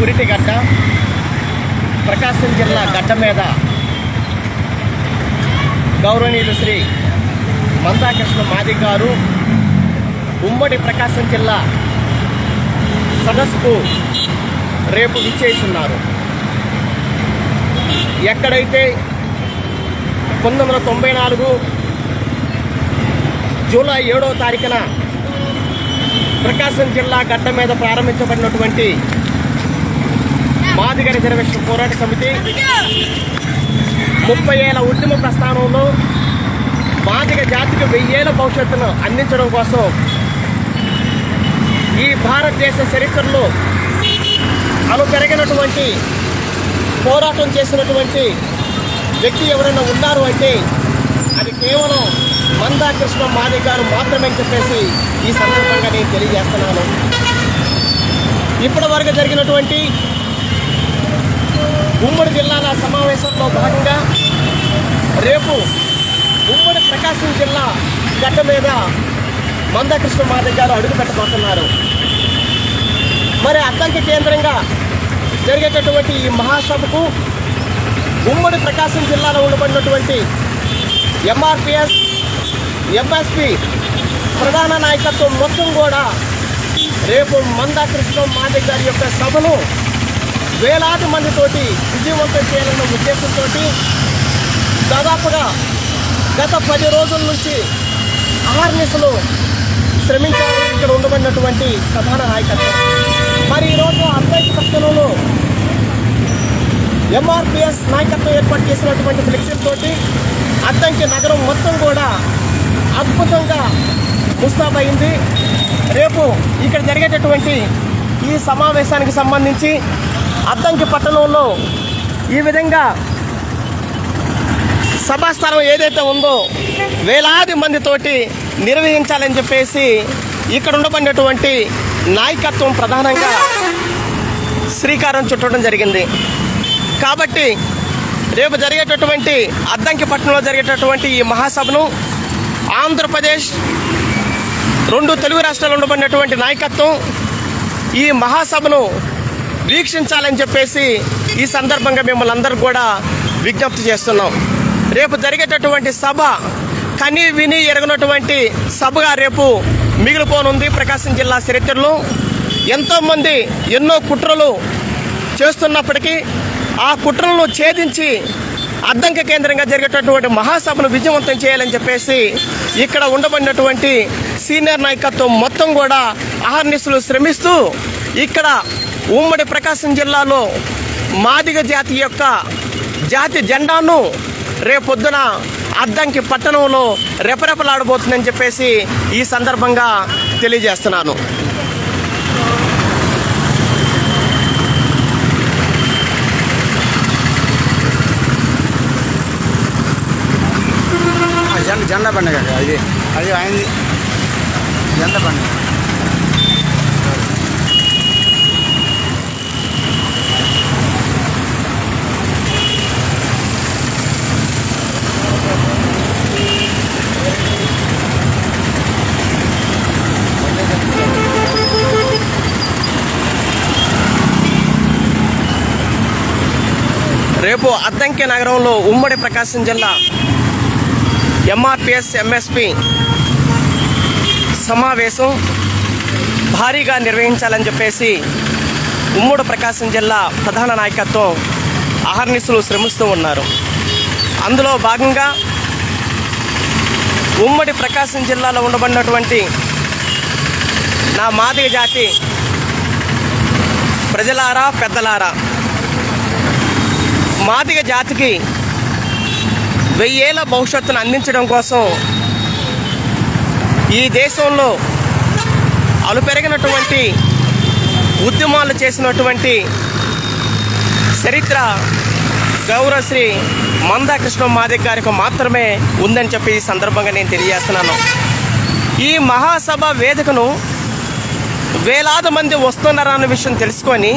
పురిటిగడ్డ ప్రకాశం జిల్లా గడ్డ మీద గౌరవనీయులు శ్రీ మందాకృష్ణ మాది గారు ఉమ్మడి ప్రకాశం జిల్లా సదస్సుకు రేపు విచ్చేస్తున్నారు ఎక్కడైతే పంతొమ్మిది వందల తొంభై నాలుగు జూలై ఏడవ తారీఖున ప్రకాశం జిల్లా గడ్డ మీద ప్రారంభించబడినటువంటి మాదిగ రిజర్వేషన్ పోరాట సమితి ముప్పై ఏళ్ళ ఉద్యమ ప్రస్థానంలో మాదిగ జాతికి వెయ్యేళ్ళ భవిష్యత్తును అందించడం కోసం ఈ భారతదేశ చరిత్రలో అను పెరిగినటువంటి పోరాటం చేసినటువంటి వ్యక్తి ఎవరైనా ఉన్నారు అంటే అది కేవలం మందాకృష్ణ మాదిగ గారు మాత్రమే చెప్పేసి ఈ సందర్భంగా నేను తెలియజేస్తున్నాను. ఇప్పటి వరకు జరిగినటువంటి ఉమ్మడి జిల్లాల సమావేశంలో భాగంగా రేపు ఉమ్మడి ప్రకాశం జిల్లా గడ్డ మీద మందకృష్ణ మాధవ్ గారు అడుగు పెట్టబోతున్నారు. మరి అద్దంకి కేంద్రంగా జరిగేటటువంటి ఈ మహాసభకు ఉమ్మడి ప్రకాశం జిల్లాలో ఉండబడినటువంటి ఎంఆర్పిఎస్ ఎంఎస్పి ప్రధాన నాయకత్వం మొత్తం కూడా రేపు మందాకృష్ణ మాధవ్ గారి యొక్క సభను వేలాది మందితోటి విజయవంతం చేయాలన్న ఉద్దేశంతో దాదాపుగా గత పది రోజుల నుంచి అహర్నిశలు శ్రమించాలని ఇక్కడ ఉండబడినటువంటి ప్రధాన నాయకత్వం. మరి ఈరోజు అద్వైత పక్షంలో ఎంఆర్పిఎస్ నాయకత్వం ఏర్పాటు చేసినటువంటి ఫ్లెక్సీలతోటి అద్దంకి నగరం మొత్తం కూడా అద్భుతంగా ముస్తాబైంది రేపు ఇక్కడ జరిగేటటువంటి ఈ సమావేశానికి సంబంధించి అద్దంకి పట్టణంలో ఈ విధంగా సభాస్థలం ఏదైతే ఉందో వేలాది మందితోటి నిర్వహించాలని చెప్పేసి ఇక్కడ ఉండబడినటువంటి నాయకత్వం ప్రధానంగా శ్రీకారం చుట్టడం జరిగింది. కాబట్టి రేపు జరిగేటటువంటి అద్దంకి పట్టణంలో జరిగేటటువంటి ఈ మహాసభను ఆంధ్రప్రదేశ్ రెండు తెలుగు రాష్ట్రాలు ఉండబడినటువంటి నాయకత్వం ఈ మహాసభను వీక్షించాలని చెప్పేసి ఈ సందర్భంగా మిమ్మల్ని అందరూ కూడా విజ్ఞప్తి చేస్తున్నాం. రేపు జరిగేటటువంటి సభ కని విని ఎరగనటువంటి సభగా రేపు మిగిలిపోనుంది ప్రకాశం జిల్లా చరిత్రలో. ఎంతోమంది ఎన్నో కుట్రలు చేస్తున్నప్పటికీ ఆ కుట్రలను ఛేదించి అద్దంక కేంద్రంగా జరిగేటటువంటి మహాసభను విజయవంతం చేయాలని చెప్పేసి ఇక్కడ ఉండబడినటువంటి సీనియర్ నాయకత్వం మొత్తం కూడా అహర్నిశలు శ్రమిస్తూ ఇక్కడ ఉమ్మడి ప్రకాశం జిల్లాలో మాదిగ జాతి యొక్క జాతి జెండాను రేపొద్దున అద్దంకి పట్టణంలో రెపరెపలాడబోతుందని చెప్పేసి ఈ సందర్భంగా తెలియజేస్తున్నాను. జెండా జెండా పండుగ అది. అది అయింది జెండా పండుగ. రేపు అద్దంకి నగరంలో ఉమ్మడి ప్రకాశం జిల్లా ఎంఆర్పిఎస్ ఎంఎస్పి సమావేశం భారీగా నిర్వహించాలని చెప్పేసి ఉమ్మడి ప్రకాశం జిల్లా ప్రధాన నాయకత్వం అహర్నిశలు శ్రమిస్తూ ఉన్నారు. అందులో భాగంగా ఉమ్మడి ప్రకాశం జిల్లాలో ఉండబడినటువంటి నా మాదిగ జాతి ప్రజలారా పెద్దలారా మాదిగ జాతికి వెయ్యేళ్ళ భవిష్యత్తును అందించడం కోసం ఈ దేశంలో అలుపెరిగినటువంటి ఉద్యమాలు చేసినటువంటి చరిత్ర గౌరవశ్రీ మందాకృష్ణ మాదిక్ గారికి మాత్రమే ఉందని చెప్పి ఈ సందర్భంగా నేను తెలియజేస్తున్నాను. ఈ మహాసభ వేదికను వేలాది మంది వస్తున్నారన్న విషయం తెలుసుకొని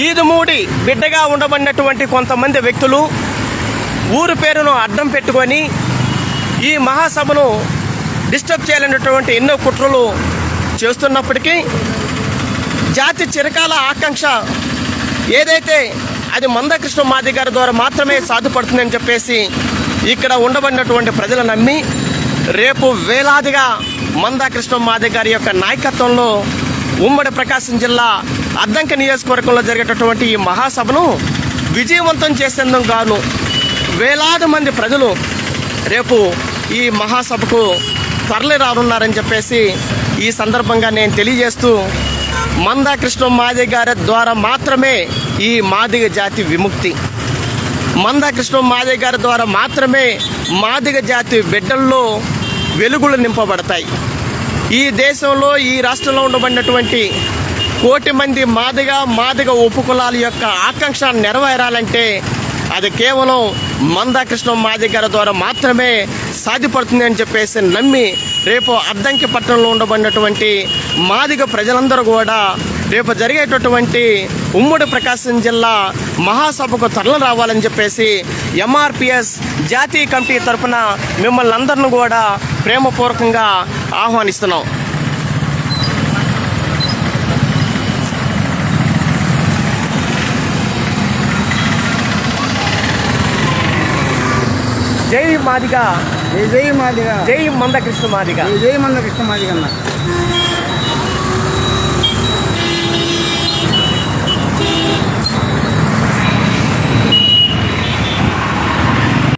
ఈదుమూడి బిడ్డగా ఉండబడినటువంటి కొంతమంది వ్యక్తులు ఊరు పేరును అడ్డం పెట్టుకొని ఈ మహాసభను డిస్టర్బ్ చేయాలనేటువంటి ఎన్నో కుట్రలు చేస్తున్నప్పటికీ జాతి చిరకాల ఆకాంక్ష ఏదైతే అది మందకృష్ణ మాది గారి ద్వారా మాత్రమే సాధ్యపడుతుందని చెప్పేసి ఇక్కడ ఉండబడినటువంటి ప్రజలు నమ్మి రేపు వేలాదిగా మందాకృష్ణ మాది గారి యొక్క నాయకత్వంలో ఉమ్మడి ప్రకాశం జిల్లా అద్దంక నియోజకవర్గంలో జరిగేటటువంటి ఈ మహాసభను విజయవంతం చేసేందుకు గాను వేలాది మంది ప్రజలు రేపు ఈ మహాసభకు తరలి రానున్నారని చెప్పేసి ఈ సందర్భంగా నేను తెలియజేస్తూ మందాకృష్ణ మాదిగ గారి ద్వారా మాత్రమే ఈ మాదిగ జాతి విముక్తి. మందాకృష్ణ మాదిగ గారి ద్వారా మాత్రమే మాదిగ జాతి బిడ్డల్లో వెలుగులు నింపబడతాయి. ఈ దేశంలో ఈ రాష్ట్రంలో ఉండబడినటువంటి కోటి మంది మాదిగ మాదిగ ఉపకులాల యొక్క ఆకాంక్ష నెరవేరాలంటే అది కేవలం మందాకృష్ణ మాదిగ గారి ద్వారా మాత్రమే సాధ్యపడుతుంది అని చెప్పేసి నమ్మి రేపు అద్దంకి పట్టణంలో ఉండబడినటువంటి మాదిగ ప్రజలందరూ కూడా రేపు జరిగేటటువంటి ఉమ్మడి ప్రకాశం జిల్లా మహాసభకు తరలి రావాలని చెప్పేసి ఎంఆర్పిఎస్ జాతీయ కమిటీ తరఫున మిమ్మల్ని అందరిని కూడా ప్రేమపూర్వకంగా ఆహ్వానిస్తున్నాం. జై మాదిగా. జై జై మాదిగా. జై మందకృష్ణ మాదిగా. జై మంద కృష్ణ మాదిగన్న